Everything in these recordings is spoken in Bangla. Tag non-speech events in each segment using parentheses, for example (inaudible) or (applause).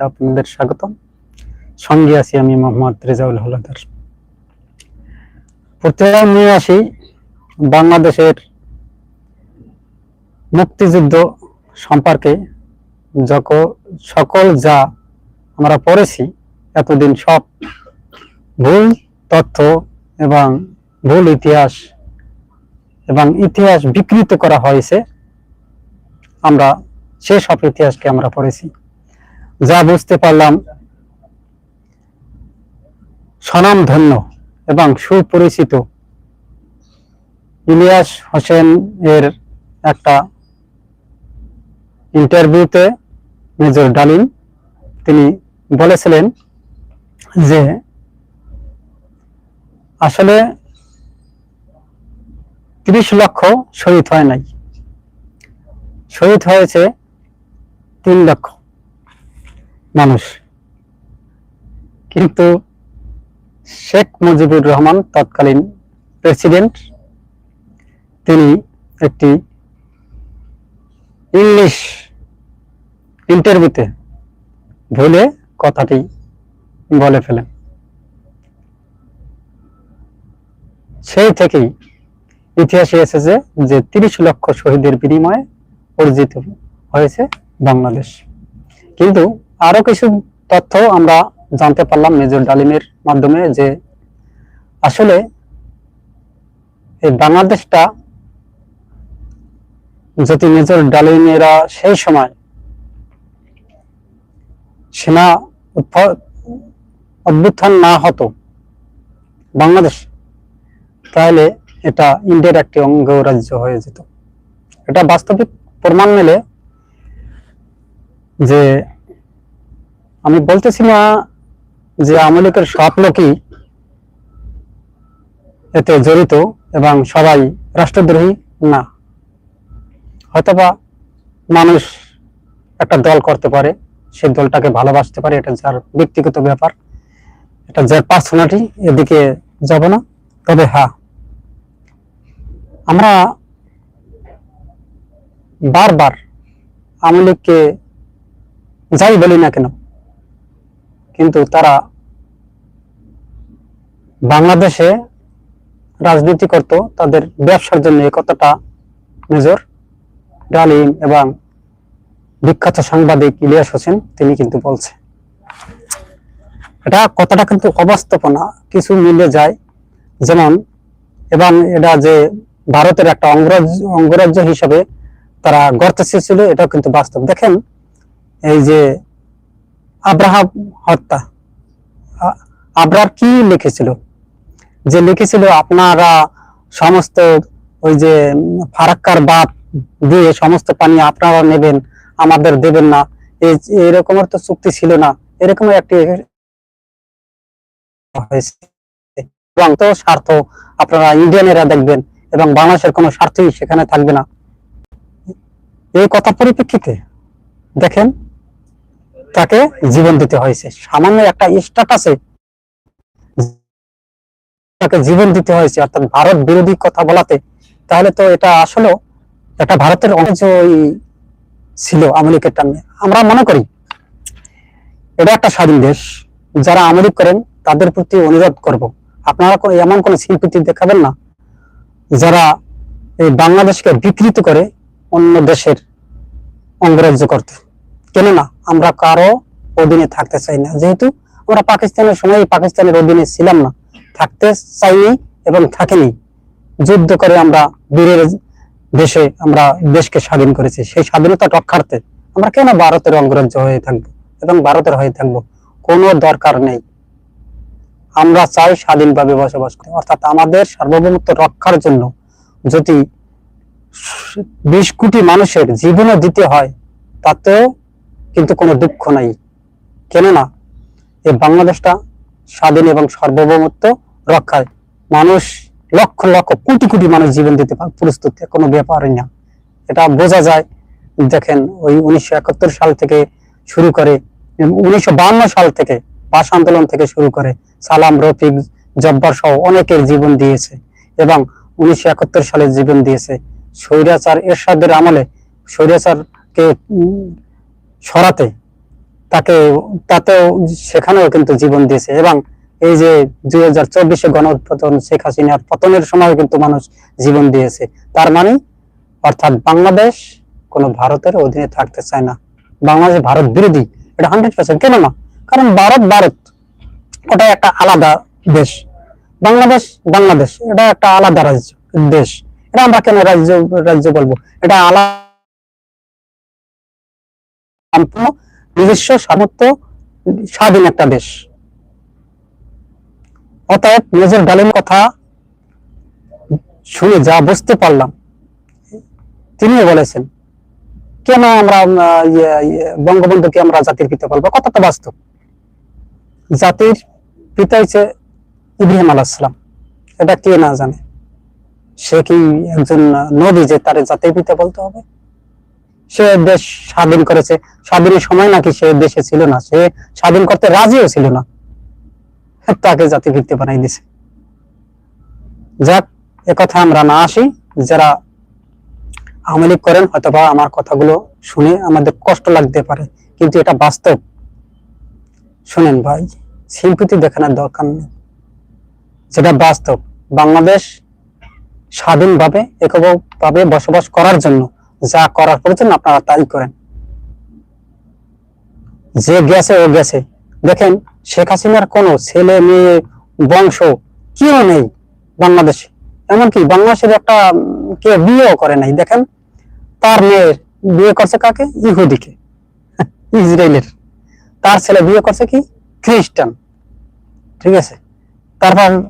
আপনাদের সঙ্গে আছি আমি মোহাম্মদ রেজাউল হলাদার। নিয়ে আসি বাংলাদেশের মুক্তিযুদ্ধ সম্পর্কে যক- সকল যা আমরা পড়েছি, এতদিন সব ভুল তথ্য এবং ভুল ইতিহাস এবং ইতিহাস বিকৃত করা হয়েছে, আমরা সে সব ইতিহাসকে আমরা পড়েছি। যা বুঝতে পারলাম স্বনামধন্য এবং সুপরিচিত ইলিয়াস হোসেন এর একটা ইন্টারভিউতে মেজর ডালিম, তিনি বলেছিলেন যে, আসলে তিরিশ লক্ষ শহীদ হয় নাই। শহীদ হয়েছে তিন লক্ষ। মানুষ। কিন্তু শেখ মুজিবুর রহমান তৎকালীন প্রেসিডেন্ট, তিনি একটি ইংলিশ ইন্টারভিউতে ভুলে কথাটি বলে ফেলেন। সেই থেকেই ইতিহাসে এসেছে যে তিরিশ লক্ষ শহীদের বিনিময়ে অর্জিত হয়েছে বাংলাদেশ। কিন্তু আরও কিছু তথ্য আমরা জানতে পারলাম মেজর ডালিমের মাধ্যমে যে আসলে এই বাংলাদেশটা যদি মেজর ডালিমেরা সেই সময় সেনা অভ্যুত্থান না হতো বাংলাদেশ, তাহলে এটা ইন্ডিয়ার একটি অঙ্গরাজ্য হয়ে যেত। এটা বাস্তবিক প্রমাণ মেলে যে আমি বলতেছি না যে আমলিকের সব লোকই এতে জড়িত এবং সবাই রাষ্ট্রদ্রোহী? না। হয়তোবা মানুষ একটা দল করতে পারে সেই দলটাকে ভালোবাসতে পারে, এটা যার ব্যক্তিগত ব্যাপার। এটা যার পার্সোনালিটি এদিকে যাব না। তবে হ্যাঁ আমরা বারবার আওয়ামী লীগকে যাই বলি না কেন কিন্তু তারা বাংলাদেশে রাজনীতি করত, তাদের ব্যবসার জন্য কথাটা মেজর ডালিম এবং বিখ্যাত সাংবাদিক ইলিয়াস হোসেন, তিনি কিন্তু বলছে। এটা কথাটা কিন্তু অবাস্তবনা কিছু মিলে যায়। যেমন, এবং এটা যে ভারতের একটা অঙ্গরাজ্য অঙ্গরাজ্য হিসাবে তারা গড়তে চেয়েছিল, এটাও কিন্তু বাস্তব। দেখেন, এই যে আব্রাহাম হত্যা। আ- আব্রার কি লিখেছিল? যে লিখেছিল, আপনারা সমস্ত ওই যে ফারাক্কার বাপ দিয়ে সমস্ত পানি আপনারা নেবেন, আমাদের দেবেন না। এরকমের তো চুক্তি ছিল না। এরকম একটি এবং তো স্বার্থ আপনারা ইন্ডিয়ানেরা দেখবেন এবং বাংলাদেশের কোনো স্বার্থই সেখানে থাকবে না। এই কথা পরিপ্রেক্ষিতে দেখেন তাকে জীবন দিতে হয়েছে। সামান্য একটা স্ট্যাটাসে তাকে জীবন দিতে হয়েছে, অর্থাৎ ভারত বিরোধী কথা বলাতে। তাহলে তো এটা আসলে এটা ভারতের অনেক ছিল আমেরিকার টার্মে আমরা মনে করি, এটা একটা স্বাধীন দেশ। যারা আমেরিক করেন, তাদের প্রতি অনুরোধ করব। আপনারা এমন কোনো শিল্পীতি দেখাবেন না, যারা এই বাংলাদেশকে বিকৃত করে অন্য দেশের অঙ্গরাজ্য করতে। কেননা আমরা কারও অধীনে থাকতে চাই না। যেহেতু আমরা পাকিস্তানের সময় পাকিস্তানের অধীনে ছিলাম না, থাকতে চাইনি এবং থাকিনি। যুদ্ধ করে আমরা বীরের দেশে আমরা দেশকে স্বাধীন করেছি। সেই স্বাধীনতা রক্ষার্থে আমরা কেন ভারতের অঙ্গরাজ্য হয়ে থাকব এবং ভারতের হয়ে থাকব? কোনো দরকার নেই। আমরা চাই স্বাধীনভাবে বসবাস করি। অর্থাৎ আমাদের সার্বভৌমত্ব রক্ষার জন্য যদি বিশ কোটি মানুষের জীবনও দিতে হয়, তাতেও কিন্তু কোনো দুঃখ নাই। কেননা এই বাংলাদেশটা স্বাধীন এবং সার্বভৌমত্ব রক্ষায় মানুষ লক্ষ লক্ষ কোটি কোটি মানুষ জীবন দিতে পারে, প্রস্তুত কোনো ব্যাপারই না। এটা বোঝা যায়, দেখেন ওই উনিশশো একাত্তর সাল থেকে শুরু করে উনিশশো সাল থেকে ভাষা আন্দোলন থেকে শুরু করে সালাম, রফিক, জব্বার সহ অনেকের জীবন দিয়েছে এবং উনিশশো একাত্তর সালে জীবন দিয়েছে। স্বৈরাচার এরশাদের আমলে স্বৈরাচারকে সরাতে, তাকে, তাতেও সেখানেও কিন্তু জীবন দিয়েছে। এবং এই যে দুই হাজার চব্বিশে গণ উৎপাদন শেখ হাসিনার পতনের সময় কিন্তু মানুষ জীবন দিয়েছে। তার মানে অর্থাৎ বাংলাদেশ কোনো ভারতের অধীনে থাকতে চায় না। বাংলাদেশ ভারত বিরোধী, এটা হান্ড্রেড পার্সেন্ট কেন না? কারণ ভারত ভারত ওটা একটা আলাদা দেশ। বাংলাদেশ বাংলাদেশ, এটা একটা আলাদা রাজ্য, দেশ। এটা আমরা কেন রাজ্য রাজ্য বলব? এটা আলাদা সম্পূর্ণ নিজস্ব সামর্থ্য স্বাধীন একটা দেশ। অতএব মেজর ডালিম কথা শুনে যা বুঝতে পারলাম তিনি বলেছেন কেন আমরা ইয়ে, ইয়ে, বঙ্গবন্ধুকে আমরা জাতির পিতা বলব? কথা তো বাস্তব। জাতির পিতা হচ্ছে ইব্রাহিম আলাহাম এটা কে না জানে? সে কি একজন নবী যে তার জাতির পিতা বলতে হবে? সে দেশ স্বাধীন করেছে। স্বাধীনের সময় নাকি সে দেশে ছিল না, সে স্বাধীন করতে রাজিও ছিল না। তাকে জাতি ভিত্তি বানাই দিছে। যাক কথা আমরা না আসি। যারা আওয়ামী করেন, হয়তোবা আমার কথাগুলো শুনে আমাদের কষ্ট লাগতে পারে, কিন্তু এটা বাস্তব। শুনেন ভাই সিম্পতি দেখানোর দরকার নেই। যেটা বাস্তব, বাংলাদেশ স্বাধীনভাবে, এককভাবে বসবাস করার জন্য যা করার প্রয়োজন আপনারা তাই করেন। যে গেছে, ও গেছে। দেখেন, শেখ হাসিনার কোনো ছেলে, মেয়ে, বংশ কেউ নেই বাংলাদেশে। এমনকি বাংলাদেশের একটা কেউ বিয়েও করে নাই। দেখেন, তার মেয়ের বিয়ে করছে কাকে? ইহুদিকে। (laughs) ইসরায়েলের। তার ছেলে বিয়ে করছে কি? খ্রিস্টান। ঠিক আছে? তারপর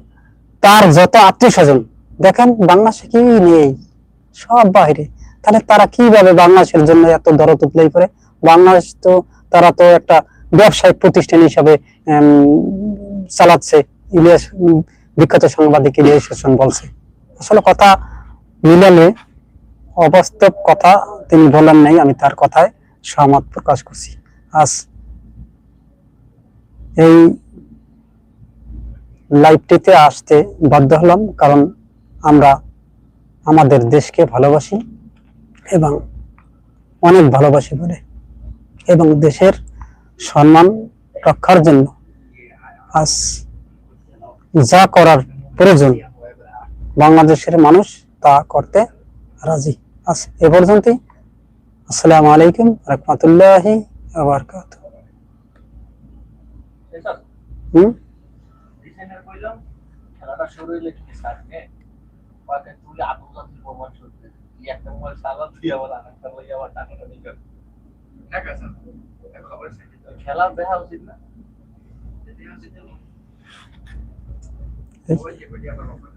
তার যত আত্মীয় স্বজন দেখেন, বাংলাদেশে কি নেই। সব বাইরে। তাহলে তারা কীভাবে বাংলাদেশের জন্য এত দরদ উতলাই করে? বাংলাদেশ তো, তারা তো একটা ব্যবসায়িক প্রতিষ্ঠান হিসাবে চালাচ্ছে। ইলিয়াস বিখ্যাত সাংবাদিক ইলিয়াস হোসেন বলছে। আসলে কথা মিলালে অবাস্তব কথা তিনি বলেন নাই, আমি তার কথায় সহমত প্রকাশ করছি। আজ এই লাইভটিতে আসতে বাধ্য হলাম, কারণ আমরা আমাদের দেশকে ভালোবাসি। এবং অনেক ভালোবাসি বলে। এবং দেশের সম্মান রক্ষার জন্য আজ যা করার প্রয়োজন, বাংলাদেশের মানুষ তা করতে রাজি আজ এ পর্যন্তই, আসসালামু আলাইকুম, রহমতুল্লাহি আবরকাত হুম? খেলাটা শুরু হইলে তুলে প্রমাণ করতে এই একটা মোবাইল সালা তুই আবার আরেকটা লই আবার টাকাটা নিয়ে গেল ঠিক আছে খবর আছে খেলা দেখা উচিত না দেখা আছে তো এই- ওই যে বলি আমার অফার